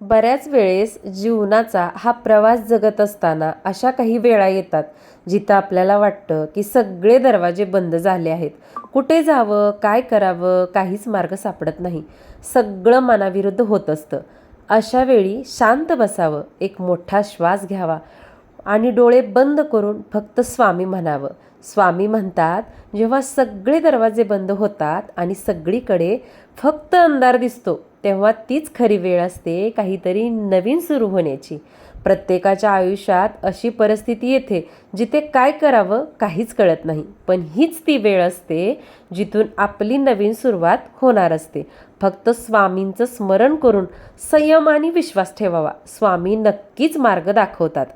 बऱ्याच वेळेस जीवनाचा हा प्रवास जगत असताना अशा काही वेळा येतात जिथं आपल्याला वाटतं की सगळे दरवाजे बंद झाले आहेत. कुठे जावं काय करावं काहीच मार्ग सापडत नाही. सगळं मनाविरुद्ध होत असतं. अशा वेळी शांत बसावं एक मोठा श्वास घ्यावा आणि डोळे बंद करून फक्त स्वामी म्हणावं. स्वामी म्हणतात जेव्हा सगळे दरवाजे बंद होतात आणि सगळीकडे फक्त अंधार दिसतो तेव्हा तीच खरी वेळ असते काहीतरी नवीन सुरू होण्याची. प्रत्येकाच्या आयुष्यात अशी परिस्थिती येते जिथे काय करावं काहीच कळत नाही. पण हीच ती वेळ असते जिथून आपली नवीन सुरुवात होणार असते. फक्त स्वामींचं स्मरण करून संयम आणि विश्वास ठेवावा. स्वामी नक्कीच मार्ग दाखवतात.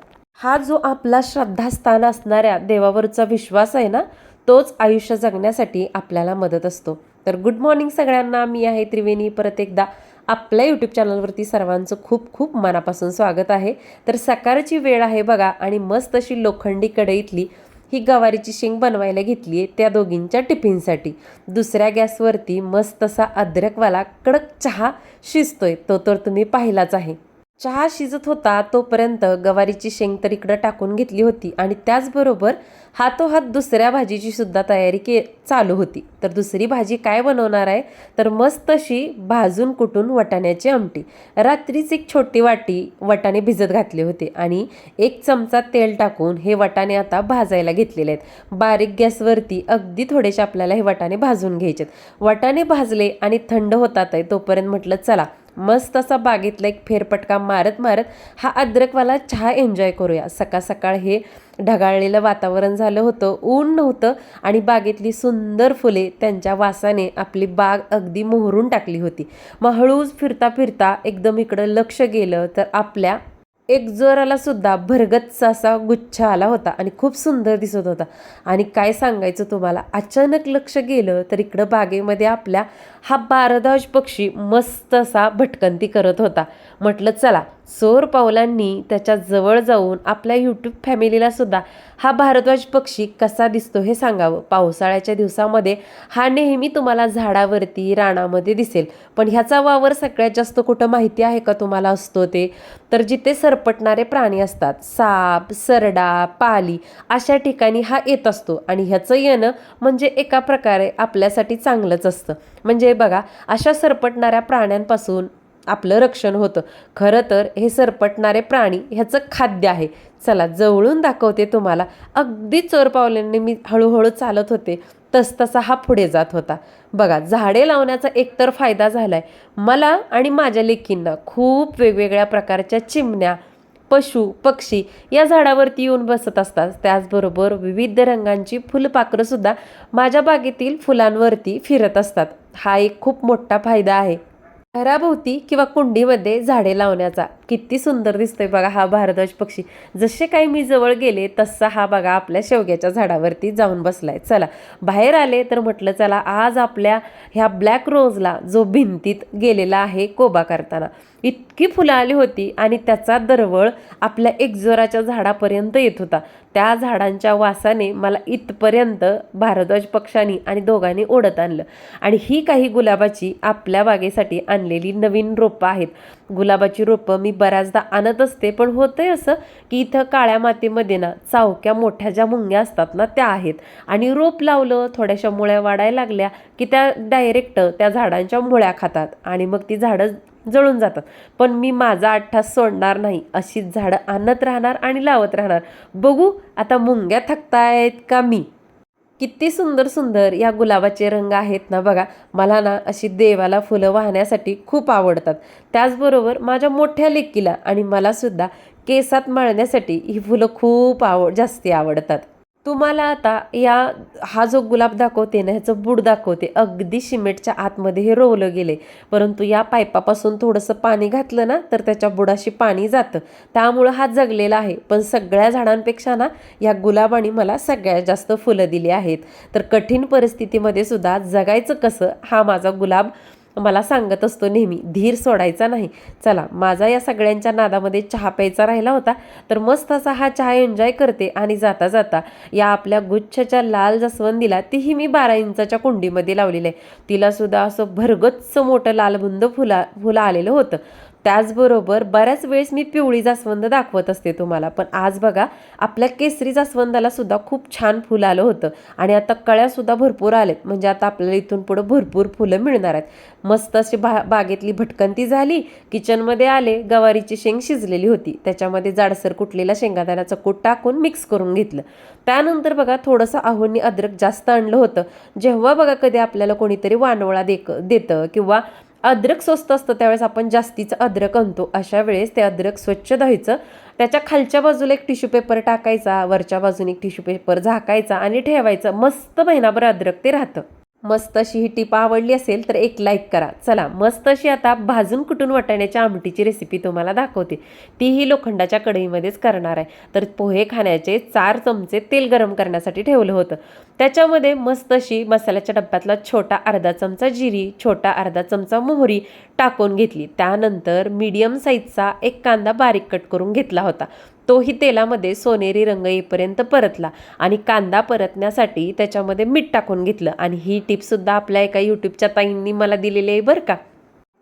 हा जो आपला श्रद्धास्थान असणाऱ्या देवावरचा विश्वास आहे ना तोच आयुष्य जगण्यासाठी आपल्याला मदत असतो. तर गुड मॉर्निंग सगळ्यांना. मी आहे त्रिवेणी. परत एकदा आपल्या यूट्यूब चॅनलवरती सर्वांचं खूप खूप मनापासून स्वागत आहे. तर सकाळची वेळ आहे बघा आणि मस्त अशी लोखंडी कढईतली ही गवारीची शेंग बनवायला घेतली आहे त्या दोघींच्या टिफिनसाठी. दुसऱ्या गॅसवरती मस्त असा अद्रकवाला कडक चहा शिजतोय. तो तर तुम्ही पाहिलाच आहे. चहा शिजत होता तोपर्यंत गवारीची शेंग तर इकडं टाकून घेतली होती आणि त्याचबरोबर हातोहात दुसऱ्या भाजीची सुद्धा तयारी के चालू होती. तर दुसरी भाजी काय बनवणार आहे? तर मस्त अशी भाजून कुटून वटाण्याची आमटी. रात्रीच एक छोटी वाटी वटाणे भिजत घातले होते आणि एक चमचा तेल टाकून हे वटाणे आता भाजायला घेतलेले आहेत. बारीक गॅसवरती अगदी थोडेसे आपल्याला हे वटाणे भाजून घ्यायचे वटाणे भाजले आणि थंड होतात आहे तोपर्यंत म्हटलं चला मस्त असा बागेतला एक फेरपटका मारत मारत हा अद्रकवाला चहा एन्जॉय करूया. सकाळ सकाळ हे ढगाळलेलं वातावरण झालं होतं ऊन नव्हतं आणि बागेतली सुंदर फुले त्यांच्या वासाने आपली बाग अगदी मोहरून टाकली होती. मग हळूच फिरता फिरता एकदम इकडं लक्ष गेलं तर आपल्या एक जोराला सुद्धा भरगतचा असा गुच्छ आला होता आणि खूप सुंदर दिसत होता. आणि काय सांगायचं तुम्हाला? अचानक लक्ष गेलं तर इकडं बागेमध्ये आपल्या हा बारदाज पक्षी मस्त असा भटकंती करत होता. म्हटलं चला चोर पावलांनी त्याच्याजवळ जाऊन आपल्या यूट्यूब फॅमिलीला सुद्धा हा भारद्वाज पक्षी कसा दिसतो हे सांगावं. पावसाळ्याच्या दिवसामध्ये हा नेहमी तुम्हाला झाडावरती रानामध्ये दिसेल. पण ह्याचा वावर सगळ्यात जास्त कुठं माहिती आहे का तुम्हाला? असतो ते? तर जिथे सरपटणारे प्राणी असतात साप सरडा पाली अशा ठिकाणी हा येत असतो. आणि ह्याचं येणं म्हणजे एका प्रकारे आपल्यासाठी चांगलंच असतं. म्हणजे बघा अशा सरपटणाऱ्या प्राण्यांपासून आपलं रक्षण होतं. खरं तर हे सरपटणारे प्राणी ह्याचं खाद्य आहे. चला जवळून दाखवते तुम्हाला. अगदी चोर पावल्याने मी हळूहळू चालत होते. तसतसा हा पुढे जात होता. बघा झाडे लावण्याचा एकतर फायदा झाला आहे मला आणि माझ्या लेकींना खूप वेगवेगळ्या प्रकारच्या चिमण्या पशु पक्षी या झाडावरती येऊन बसत असतात. त्याचबरोबर विविध रंगांची फुलपाखरंसुद्धा माझ्या बागेतील फुलांवरती फिरत असतात. हा एक खूप मोठा फायदा आहे. घराभोवती किंवा कुंडीमध्ये झाडे लावण्याचा. किती सुंदर दिसतोय बघा हा भारद्वाज पक्षी. जसे काही मी जवळ गेले तसा हा बघा आपल्या शेवग्याच्या झाडावरती जाऊन बसलाय. चला बाहेर आले तर म्हटलं चला आज आपल्या ह्या ब्लॅक रोजला जो भिंतीत गेलेला आहे कोबा करताना. इतकी फुलं आली होती आणि त्याचा दरवळ आपल्या एकजोराच्या झाडापर्यंत येत होता. त्या झाडांच्या वासाने मला इथपर्यंत भारद्वाज पक्षांनी आणि दोघांनी ओढत आणलं. आणि ही काही गुलाबाची आपल्या बागेसाठी आणलेली नवीन रोपं आहेत. गुलाबाची रोपं मी बऱ्याचदा आणत असते पण होतंय असं की इथं काळ्या मातीमध्ये ना चावक्या मोठ्या ज्या मुंग्या असतात ना त्या आहेत. आणि रोप लावलं थोड्याशा मुळ्या वाढायला लागल्या की त्या डायरेक्ट त्या झाडांच्या मुळ्या खातात आणि मग ती झाडं जळून जातात. पण मी माझा अठ्ठास सोडणार नाही अशीच झाडं आणत राहणार आणि लावत राहणार. बघू आता मुंग्या थकतायत का मी? किती सुंदर सुंदर या गुलाबाचे रंग आहेत ना बघा. मला ना अशी देवाला फुलं वाहण्यासाठी खूप आवडतात. त्याचबरोबर माझ्या मोठ्या लेकीला आणि मलासुद्धा केसात माळण्यासाठी ही फुलं खूप आवड जास्ती आवडतात. तुम्हाला आता या हा जो गुलाब दाखवते ना ह्याचं बूड दाखवते. अगदी सिमेंटच्या आतमध्ये हे रोवलं गेले. परंतु या पाईपापासून थोडंसं पाणी घातलं ना तर त्याच्या बुडाशी पाणी जातं. त्यामुळं हा जगलेला आहे. पण सगळ्या झाडांपेक्षा ना या गुलाबाने मला सगळ्यात जास्त फुलं दिली आहेत. तर कठीण परिस्थितीमध्ये सुद्धा जगायचं कसं हा माझा गुलाब मला सांगत असतो नेहमी धीर सोडायचा नाही. चला माझा या सगळ्यांच्या नादामध्ये चहा प्यायचा राहिला होता तर मस्त असा हा चहा एन्जॉय करते आणि जाता जाता या आपल्या गुच्छच्या लाल जसवंदीला तीही मी बारा इंचाच्या कुंडीमध्ये लावलेली. आहे तिला सुद्धा असं भरगच्च मोठं लालबुंद फुला फुलं आलेलं होतं. त्याचबरोबर बऱ्याच वेळेस मी पिवळी जास्वंद दाखवत असते तुम्हाला. पण आज बघा आपल्या केसरी जास्वंदाला सुद्धा खूप छान फुलं आलं होतं. आणि आता कळ्यासुद्धा भरपूर आलेत. म्हणजे आता आपल्याला इथून पुढं भरपूर फुलं मिळणार आहेत. मस्त अशी बा बागेतली भटकंती झाली किचनमध्ये आले गवारीची शेंग शिजलेली होती. त्याच्यामध्ये जाडसर कुटलेला शेंगादाण्याचं कूट टाकून मिक्स करून घेतलं. त्यानंतर बघा थोडंसं आहोंनी अद्रक जास्त आणलं होतं. जेव्हा बघा कधी आपल्याला कोणीतरी वानवळा देक देतं किंवा अद्रक स्वस्त असतं त्यावेळेस आपण जास्तीचं अद्रक आणतो. अशा वेळेस ते अद्रक स्वच्छ धुवायचं. त्याच्या खालच्या बाजूला एक टिश्यू पेपर टाकायचा वरच्या बाजूने एक टिश्यू पेपर झाकायचा आणि ठेवायचं. मस्त महिनाभर अद्रक ते राहतं. मस्त अशी ही टीप आवडली असेल तर एक लाईक करा. चला मस्त अशी आता भाजून कुटून वाटाण्याच्या आमटीची रेसिपी तुम्हाला दाखवते. तीही लोखंडाच्या कढईमध्येच करणार आहे. तर पोहे खाण्याचे चार चमचे तेल गरम करण्यासाठी ठेवलं होतं. त्याच्यामध्ये मस्त अशी मसाल्याच्या डब्यातला छोटा अर्धा चमचा जिरी छोटा अर्धा चमचा मोहरी टाकून घेतली. त्यानंतर मीडियम साईजचा एक कांदा बारीक कट करून घेतला होता. तोही तेलामध्ये सोनेरी रंग येईपर्यंत परतला आणि कांदा परतण्यासाठी त्याच्यामध्ये मीठ टाकून घेतलं. आणि ही टिपसुद्धा आपल्या एका यूट्यूबच्या ताईंनी मला दिलेली आहे बरं का.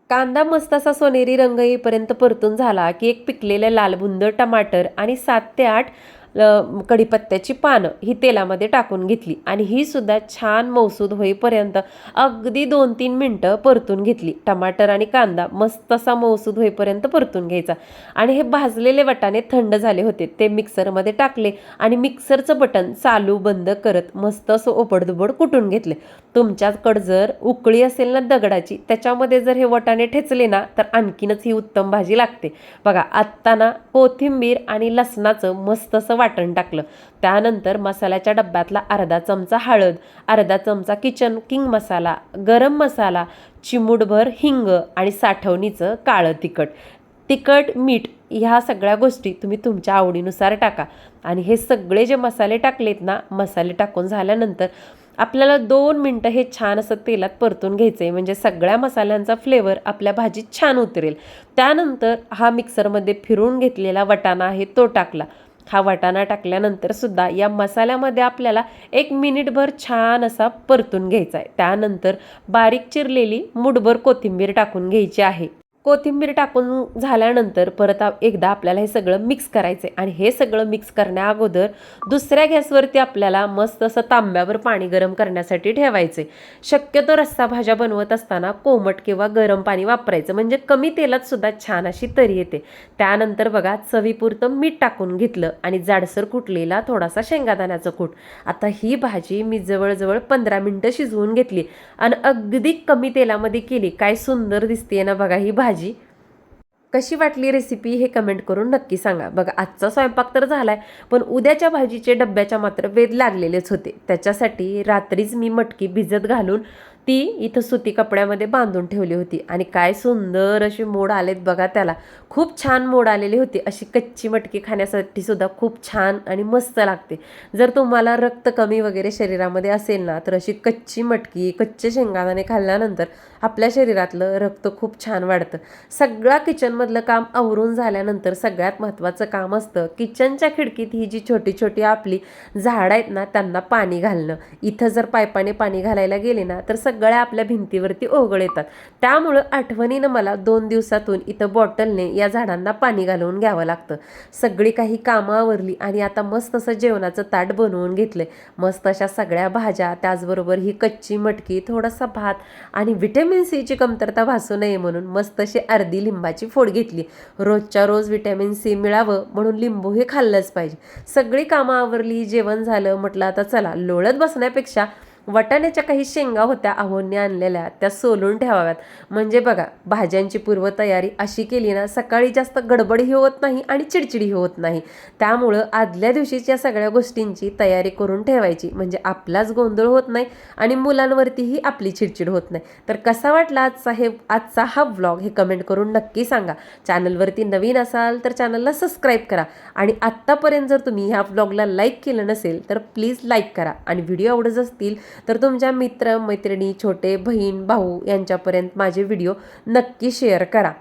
कांदा मस्त असा सोनेरी रंग येईपर्यंत परतून झाला की एक पिकलेले लालबुंद टमाटर आणि सात ते आठ कढीपत्त्याची पानं ही तेलामध्ये टाकून घेतली. आणि ही सुद्धा छान मौसूद होईपर्यंत अगदी दोन तीन मिनटं परतून घेतली. टमाटर आणि कांदा मस्त असा मौसूद होईपर्यंत परतून घ्यायचा. आणि हे भाजलेले वटाणे थंड झाले होते. ते मिक्सरमध्ये टाकले आणि मिक्सरचं बटन चालू बंद करत मस्त असं ओपडधुबड कुटून घेतले. तुमच्याकडं जर उकळी असेल ना दगडाची त्याच्यामध्ये जर हे वटाणे ठेचले ना तर आणखीनच ही उत्तम भाजी लागते. बघा आत्ता ना कोथिंबीर आणि लसणाचं मस्त असं वाटण टाकलं. त्यानंतर मसाल्याच्या डब्यातला अर्धा चमचा हळद अर्धा चमचा किचन किंग मसाला गरम मसाला चिमूटभर हिंग आणि साठवणीचं काळं तिखट. तिखट मीठ ह्या सगळ्या गोष्टी तुम्ही तुमच्या आवडीनुसार टाका. आणि हे सगळे जे मसाले टाकलेत ना मसाले टाकून झाल्यानंतर आपल्याला दोन मिनटं हे छान असं तेलात परतून घ्यायचं आहे म्हणजे सगळ्या मसाल्यांचा फ्लेवर आपल्या भाजीत छान उतरेल. त्यानंतर हा मिक्सरमध्ये फिरून घेतलेला वटाणा आहे तो टाकला. हा वाटाणा टाकल्यानंतर सुद्धा या मसाल्यामध्ये आपल्याला एक मिनिटभर छान असा परतून घ्यायचा आहे. त्यानंतर बारीक चिरलेली मुठभर कोथिंबीर टाकून घ्यायची आहे. कोथिंबीर टाकून झाल्यानंतर परत एकदा आपल्याला हे सगळं मिक्स करायचं आहे आणि हे सगळं मिक्स करण्या अगोदर दुसऱ्या गॅसवरती आपल्याला मस्त असं तांब्यावर पाणी गरम करण्यासाठी ठेवायचे शक्यतो रस्सा भाज्या बनवत असताना कोमट किंवा गरम पाणी वापरायचं. म्हणजे कमी तेलात सुद्धा छान अशी तरी येते. त्यानंतर बघा चवीपुरतं मीठ टाकून घेतलं आणि जाडसर कुटलेला थोडासा शेंगादाण्याचं कूट. आता ही भाजी मी जवळजवळ पंधरा मिनटं शिजवून घेतली. आणि अगदी कमी तेलामध्ये केली. काय सुंदर दिसते ना बघा ही भाजी. कशी वाटली रेसिपी हे कमेंट करून नक्की सांगा. बघा आजचा स्वयंपाक तर झालाय पण उद्याच्या भाजीचे डब्याच्या मात्र वेध लागलेलेच होते. त्याच्यासाठी रात्रीच मी मटकी भिजत घालून ती इथं सुती कपड्यामध्ये बांधून ठेवली होती. आणि काय सुंदर अशी मोड आलेत बघा त्याला. खूप छान मोड आलेली होती. अशी कच्ची मटकी खाण्यासाठी सुद्धा खूप छान आणि मस्त लागते. जर तुम्हाला रक्त कमी वगैरे शरीरामध्ये असेल ना तर अशी कच्ची मटकी कच्चे शेंगादाणे खाल्ल्यानंतर आपल्या शरीरातलं रक्त खूप छान वाढतं. सगळा किचनमधलं काम आवरून झाल्यानंतर सगळ्यात महत्त्वाचं काम असतं किचनच्या खिडकीत ही जी छोटी छोटी आपली झाडं आहेत ना त्यांना पाणी घालणं. इथं जर पायपाने पाणी घालायला गेले ना तर सगळ्या आपल्या भिंतीवरती ओघळ येतात. त्यामुळं आठवणीनं मला दोन दिवसातून इथं बॉटलने या झाडांना पाणी घालवून घ्यावं लागतं. सगळी काही कामं आवरली आणि आता मस्त असं जेवणाचं ताट बनवून घेतलंय. मस्त अशा सगळ्या भाज्या त्याचबरोबर ही कच्ची मटकी थोडासा भात आणि व्हिटॅमिन सीची कमतरता भासू नये म्हणून मस्त अशी अर्धी लिंबाची फोड घेतली. रोजच्या रोज व्हिटॅमिन सी मिळावं म्हणून लिंबू हे खाल्लंच पाहिजे. सगळी कामं आवरली जेवण झालं म्हटलं आता चला लोळत बसण्यापेक्षा वटाण्याच्या काही शेंगा होत्या आहोंनी आणलेल्या त्या सोलून ठेवाव्यात. म्हणजे बघा भाज्यांची पूर्वतयारी अशी केली ना सकाळी जास्त गडबडही होत नाही आणि चिडचिडी होत नाही. त्यामुळं आदल्या दिवशीच्या सगळ्या गोष्टींची तयारी करून ठेवायची. म्हणजे आपलाच गोंधळ होत नाही आणि मुलांवरतीही आपली चिडचिड होत नाही. तर कसा वाटला आजचा हे आजचा हा व्लॉग हे कमेंट करून नक्की सांगा. चॅनलवरती नवीन असाल तर चॅनलला सबस्क्राईब करा. आणि आत्तापर्यंत जर तुम्ही ह्या व्लॉगला लाईक केलं नसेल तर प्लीज लाईक करा. आणि व्हिडिओ आवडत असतील तर तुमच्या मित्र मैत्रिणी छोटे बहीण भाऊ यांच्यापर्यंत माझे व्हिडिओ नक्की शेअर करा.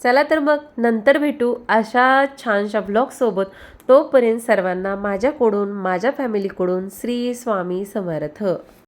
चला तर मग नंतर भेटू अशा छानशा ब्लॉगसोबत तोपर्यंत सर्वांना माझ्याकडून माझ्या फॅमिलीकडून श्री स्वामी समर्थ.